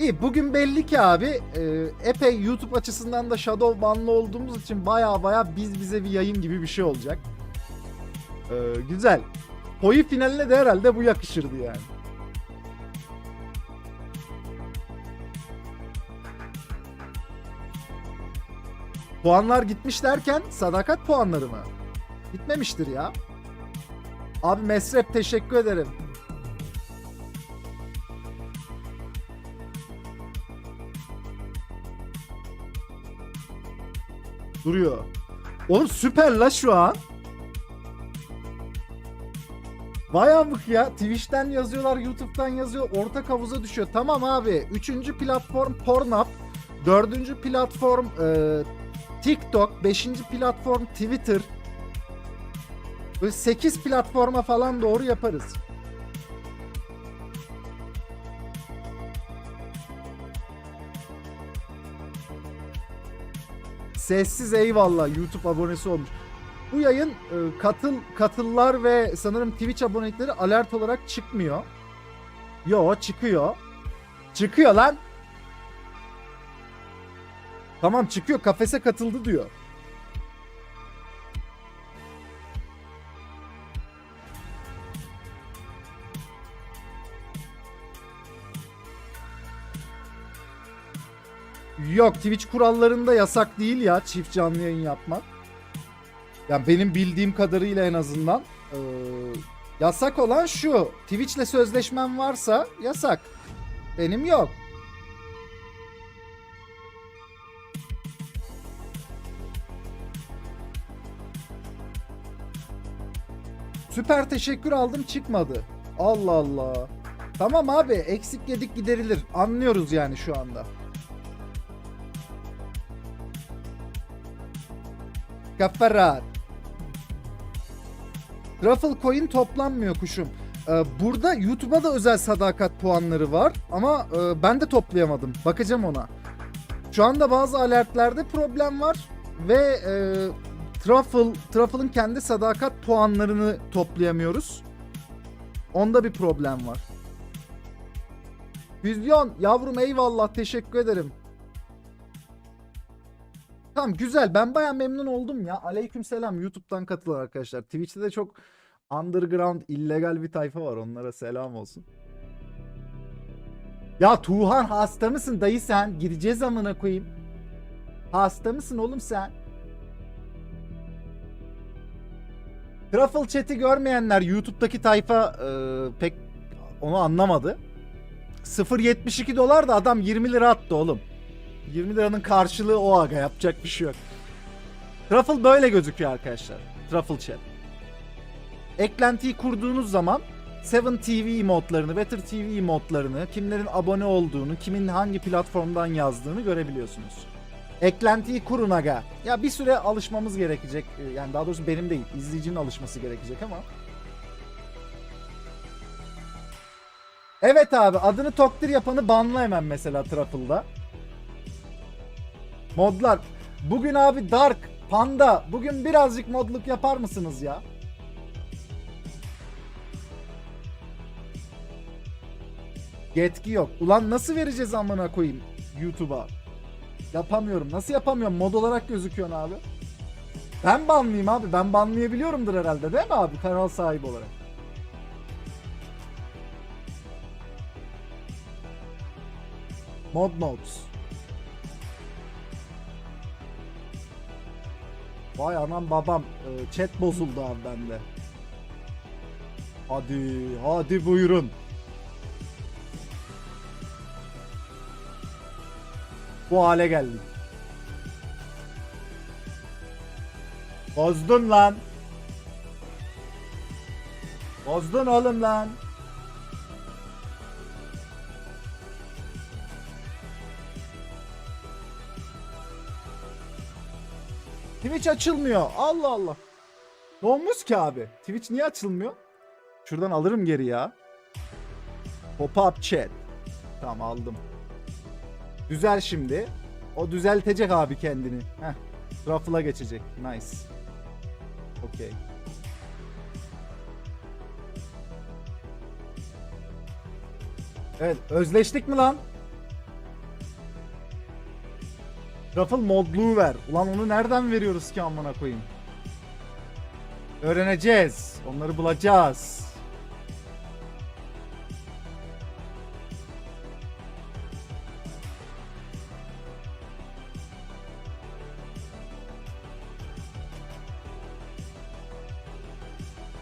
İyi bugün belli ki abi e, epey YouTube açısından da shadow banlı olduğumuz için baya baya biz bize bir yayın gibi bir şey olacak. E, güzel. Hoyu finaline de herhalde bu yakışırdı yani. Puanlar gitmiş derken sadakat puanları mı? Gitmemiştir ya. Abi Mesrep teşekkür ederim. Duruyor. Oğlum süper la şu an. Vay amık ya. Twitch'ten yazıyorlar, YouTube'dan yazıyor. Ortak havuza düşüyor. Tamam abi. Üçüncü platform Pornhub. Dördüncü platform e, TikTok. Beşinci platform Twitter. Böyle 8 platforma falan doğru yaparız. Sessiz eyvallah YouTube abonesi olmuş. Bu yayın e, katıl katıllar ve sanırım Twitch abonelikleri alert olarak çıkmıyor. Yo çıkıyor. Çıkıyor lan. Tamam çıkıyor kafese katıldı diyor. Yok Twitch kurallarında yasak değil ya çift canlı yayın yapmak. Yani benim bildiğim kadarıyla en azından. Ee, yasak olan şu. Twitch'le sözleşmem varsa yasak. Benim yok. Süper teşekkür aldım çıkmadı. Allah Allah. Tamam abi eksik yedik giderilir. Anlıyoruz yani şu anda. Kafa rahat. Coin toplanmıyor kuşum. Ee, burada YouTube'a da özel sadakat puanları var ama e, ben de toplayamadım. Bakacağım ona. Şu anda bazı alertlerde problem var ve e, Truffle, Truffle'ın kendi sadakat puanlarını toplayamıyoruz. Onda bir problem var. Vizyon yavrum eyvallah teşekkür ederim. Tamam güzel. Ben baya memnun oldum ya. Aleykümselam YouTube'dan katılın arkadaşlar. Twitch'te de çok underground illegal bir tayfa var. Onlara selam olsun. Ya Tuğhan hasta mısın dayı sen? Gideceğiz amına koyayım. Hasta mısın oğlum sen? Truffle chat'i görmeyenler YouTube'daki tayfa e, pek onu anlamadı. 0.72 dolar da adam 20 lira attı oğlum. 20 liranın karşılığı o aga yapacak bir şey yok. Truffle böyle gözüküyor arkadaşlar. Truffle chat. Eklentiyi kurduğunuz zaman 7 TV modlarını, Better TV modlarını, kimlerin abone olduğunu, kimin hangi platformdan yazdığını görebiliyorsunuz. Eklentiyi kurun aga. Ya bir süre alışmamız gerekecek. Ee, Yani daha doğrusu benim değil, izleyicinin alışması gerekecek ama. Evet abi adını Toktir yapanı banla hemen mesela Truffle'da. Modlar. Bugün abi Dark, Panda. Bugün birazcık modluk yapar mısınız ya? Yetki yok. Ulan nasıl vereceğiz amına koyayım YouTube'a? Yapamıyorum. Nasıl yapamıyorum? Mod olarak gözüküyorsun abi. Ben banlıyım abi. Ben banlayabiliyorumdur herhalde değil mi abi? Kanal sahibi olarak. Mod notes. Vay anam babam. Ee, chat bozuldu abi bende. Hadi, hadi buyurun. Bu hale geldik. Bozdun lan. Bozdun oğlum lan. Twitch açılmıyor. Allah Allah. Ne olmuş ki abi? Twitch niye açılmıyor? Şuradan alırım geri ya. Pop-up chat. Tamam aldım. Düzel şimdi. O düzeltecek abi kendini. Heh. Ruffle'a geçecek. Nice. Okey. Evet özleştik mi lan? Truffle modluğu ver. Ulan onu nereden veriyoruz ki amına koyayım? Öğreneceğiz. Onları bulacağız.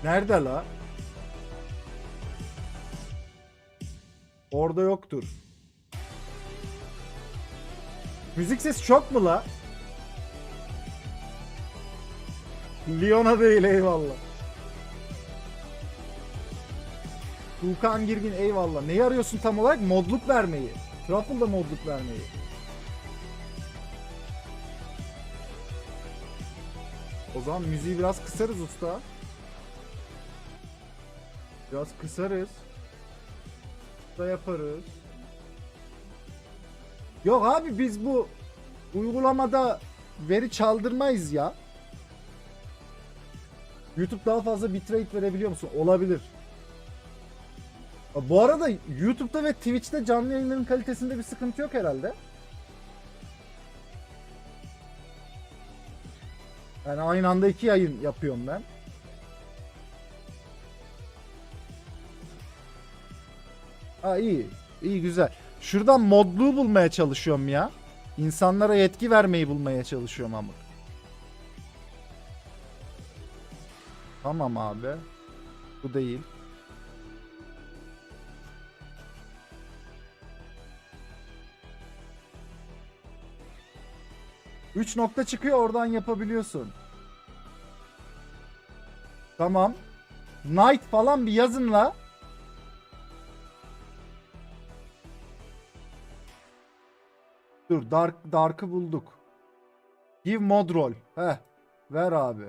Nerede la? Orada yoktur. Müzik sesi çok mu la? Leon'a değil eyvallah. Tuğkan Girgin eyvallah. Neyi arıyorsun tam olarak? Modluk vermeyi. Truffle'da modluk vermeyi. O zaman müziği biraz kısarız usta. Biraz kısarız. Da yaparız. Yok abi biz bu uygulamada veri çaldırmayız ya. YouTube daha fazla bitrate verebiliyor musun? Olabilir. Bu arada YouTube'da ve Twitch'te canlı yayınların kalitesinde bir sıkıntı yok herhalde. Yani aynı anda iki yayın yapıyorum ben. Ha iyi. İyi güzel. Şuradan modluğu bulmaya çalışıyorum ya. İnsanlara yetki vermeyi bulmaya çalışıyorum ama. Tamam abi. Bu değil. Üç nokta çıkıyor oradan yapabiliyorsun. Tamam. Night falan bir yazın Dur Dark Dark'ı bulduk. Give mod rol. Heh. Ver abi.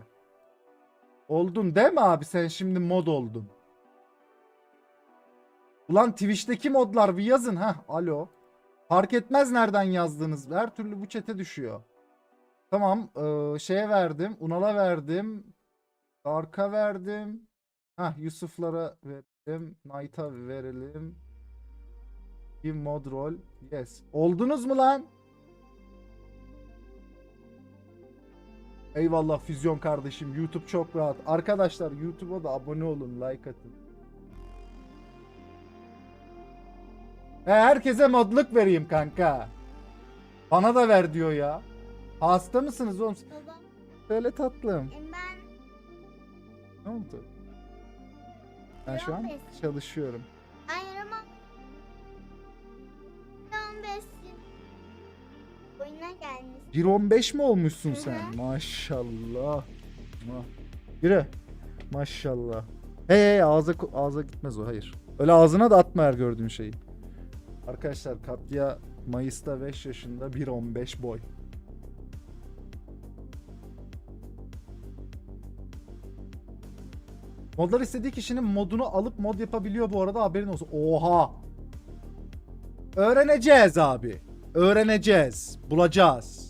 Oldun değil mi abi? Sen şimdi mod oldun. Ulan Twitch'teki modlar bir yazın ha. Alo. Fark etmez nereden yazdığınız. Her türlü bu çete düşüyor. Tamam. eee, şeye verdim. Unal'a verdim. Dark'a verdim. Ha Yusuf'lara verdim. Knight'a verelim. Give mod rol. Yes. Oldunuz mu lan? Eyvallah füzyon kardeşim. YouTube çok rahat. Arkadaşlar YouTube'a da abone olun, like atın. He, herkese modluk vereyim kanka. Bana da ver diyor ya. Hasta mısınız oğlum? Baba Söyle tatlım. e, ben Ne oldu? Ben şu an çalışıyorum. 1.15 mi olmuşsun sen? Maşallah. Ma- Yürü. Maşallah. Hey hey ağza, ağza gitmez o hayır. Öyle ağzına da atma her gördüğün şeyi. Arkadaşlar Katya Mayıs'ta 5 yaşında 1.15 boy. Modlar istediği kişinin modunu alıp mod yapabiliyor bu arada haberin olsun. Oha. Öğreneceğiz abi. Öğreneceğiz. Bulacağız.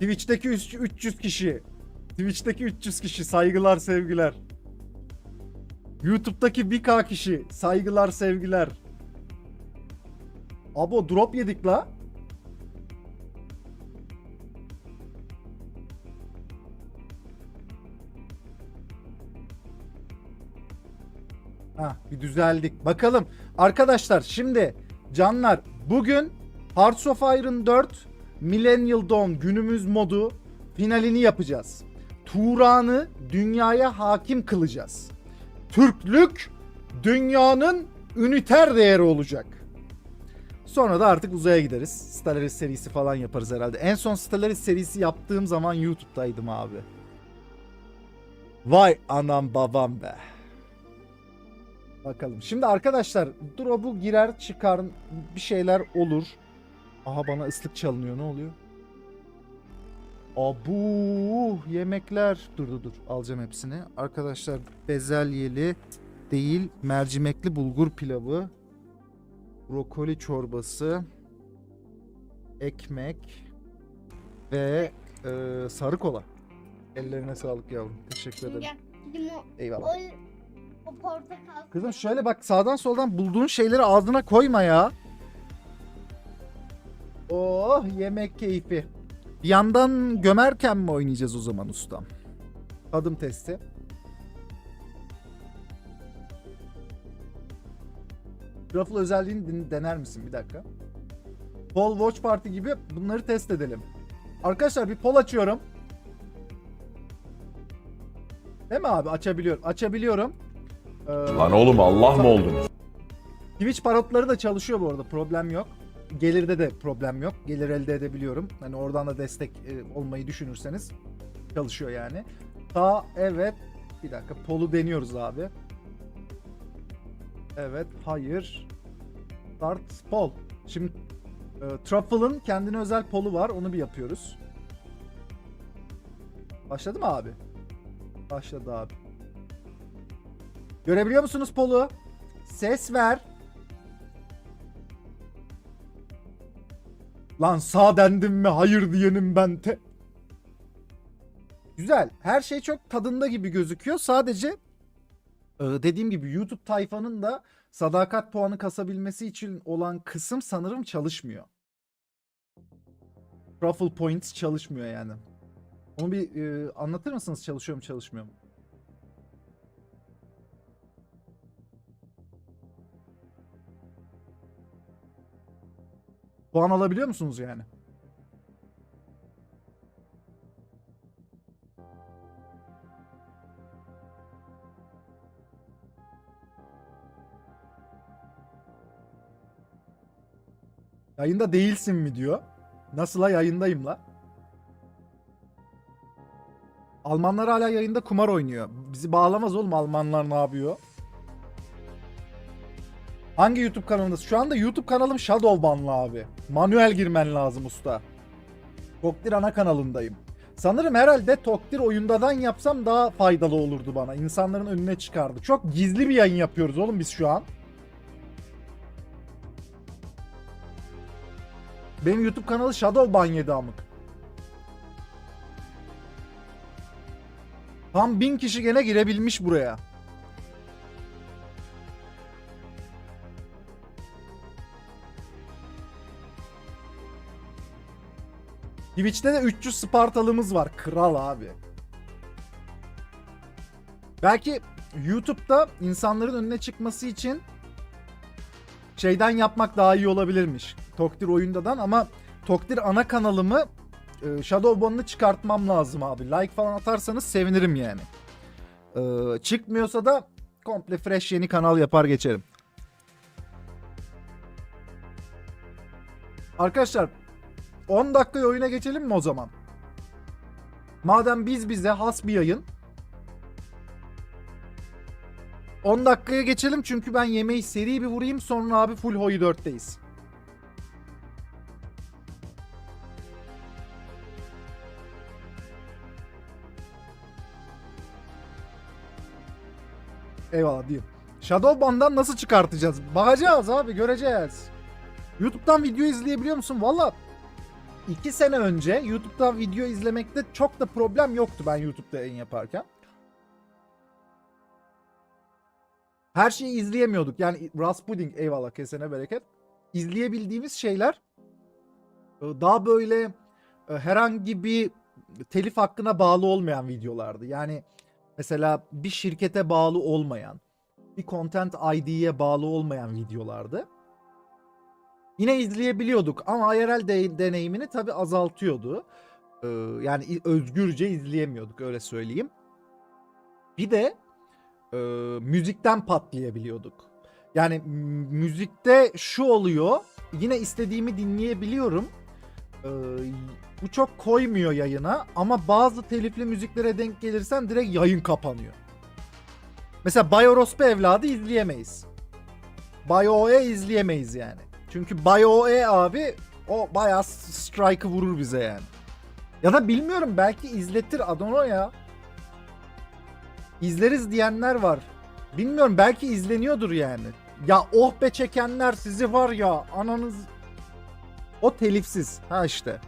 Twitch'teki üç- 300 kişi. Twitch'teki 300 kişi saygılar sevgiler. YouTube'daki 1K kişi saygılar sevgiler. Abo drop yedik la. Ha bir düzeldik. Bakalım arkadaşlar şimdi canlar bugün Hearts of Iron 4 Millennial Dawn günümüz modu finalini yapacağız. Turan'ı dünyaya hakim kılacağız. Türklük dünyanın üniter değeri olacak. Sonra da artık uzaya gideriz. Stellaris serisi falan yaparız herhalde. En son Stellaris serisi yaptığım zaman YouTube'daydım abi. Vay anam babam be. Bakalım. Şimdi arkadaşlar drop'u girer çıkar bir şeyler olur. Aha bana ıslık çalınıyor ne oluyor? Abu yemekler. Dur dur dur alacağım hepsini. Arkadaşlar bezelyeli değil mercimekli bulgur pilavı. Brokoli çorbası. Ekmek. Ve e, sarı kola. Ellerine sağlık yavrum. Teşekkür ederim. Eyvallah. o, o portakal. Kızım şöyle bak sağdan soldan bulduğun şeyleri ağzına koyma ya. Oh yemek keyfi. Yandan gömerken mi oynayacağız o zaman ustam? Adım testi. Ruffle özelliğini dener misin bir dakika? Poll Watch Party gibi bunları test edelim. Arkadaşlar bir poll açıyorum. Değil mi abi? Açabiliyorum. Açabiliyorum. Ee, Lan oğlum Allah mı oldunuz? Twitch parotları da çalışıyor bu arada. Problem yok. Gelirde de problem yok. Gelir elde edebiliyorum. Hani oradan da destek e, olmayı düşünürseniz çalışıyor yani. Sağ evet. Bir dakika. Polu deniyoruz abi. Evet. Hayır. Start pol. Şimdi e, Truffle'ın kendine özel polu var. Onu bir yapıyoruz. Başladı mı abi? Başladı abi. Görebiliyor musunuz polu? Ses ver. Lan sağ dendim mi hayır diyenim ben te. Güzel. Her şey çok tadında gibi gözüküyor. Sadece e, dediğim gibi YouTube tayfanın da sadakat puanı kasabilmesi için olan kısım sanırım çalışmıyor. Truffle points çalışmıyor yani. Onu bir e, anlatır mısınız çalışıyor mu çalışmıyor mu? Puan alabiliyor musunuz yani? Yayında değilsin mi diyor. Nasıl la yayındayım la? Almanlar hala yayında kumar oynuyor. Bizi bağlamaz oğlum Almanlar ne yapıyor? Hangi YouTube kanalındasın? Şu anda YouTube kanalım Shadowban'lı abi. Manuel girmen lazım usta. Toktir ana kanalındayım. Sanırım herhalde Toktir oyundadan yapsam daha faydalı olurdu bana. İnsanların önüne çıkardı. Çok gizli bir yayın yapıyoruz oğlum biz şu an. Benim YouTube kanalı Shadowban yedi amık. Tam bin kişi gene girebilmiş buraya. Twitch'te de 300 Spartalımız var. Kral abi. Belki YouTube'da insanların önüne çıkması için şeyden yapmak daha iyi olabilirmiş. Toktir oyundadan ama Toktir ana kanalımı e, Shadowban'ını çıkartmam lazım abi. Like falan atarsanız sevinirim yani. E, çıkmıyorsa da komple fresh yeni kanal yapar geçerim. Arkadaşlar 10 dakika oyuna geçelim mi o zaman? Madem biz bize has bir yayın. 10 dakikaya geçelim çünkü ben yemeği seri bir vurayım sonra abi full hoyu 4'teyiz. Eyvallah diyeyim. Shadowban'dan nasıl çıkartacağız? Bakacağız abi göreceğiz. YouTube'dan video izleyebiliyor musun? Valla 2 sene önce YouTube'dan video izlemekte çok da problem yoktu ben YouTube'da yayın yaparken. Her şeyi izleyemiyorduk. Yani Raspudding eyvallah kesene bereket. İzleyebildiğimiz şeyler e, daha böyle e, herhangi bir telif hakkına bağlı olmayan videolardı. Yani mesela bir şirkete bağlı olmayan, bir content ID'ye bağlı olmayan videolardı. Yine izleyebiliyorduk ama IRL de- deneyimini tabi azaltıyordu. Ee, yani özgürce izleyemiyorduk öyle söyleyeyim. Bir de e, müzikten patlayabiliyorduk. Yani müzikte şu oluyor. Yine istediğimi dinleyebiliyorum. Ee, bu çok koymuyor yayına ama bazı telifli müziklere denk gelirsen direkt yayın kapanıyor. Mesela Bayorospu evladı izleyemeyiz. BioE izleyemeyiz yani. Çünkü BioE abi o bayağı strike'ı vurur bize yani. Ya da bilmiyorum belki izletir Adono ya. İzleriz diyenler var. Bilmiyorum belki izleniyordur yani. Ya oh be çekenler sizi var ya ananız. O telifsiz. Ha işte.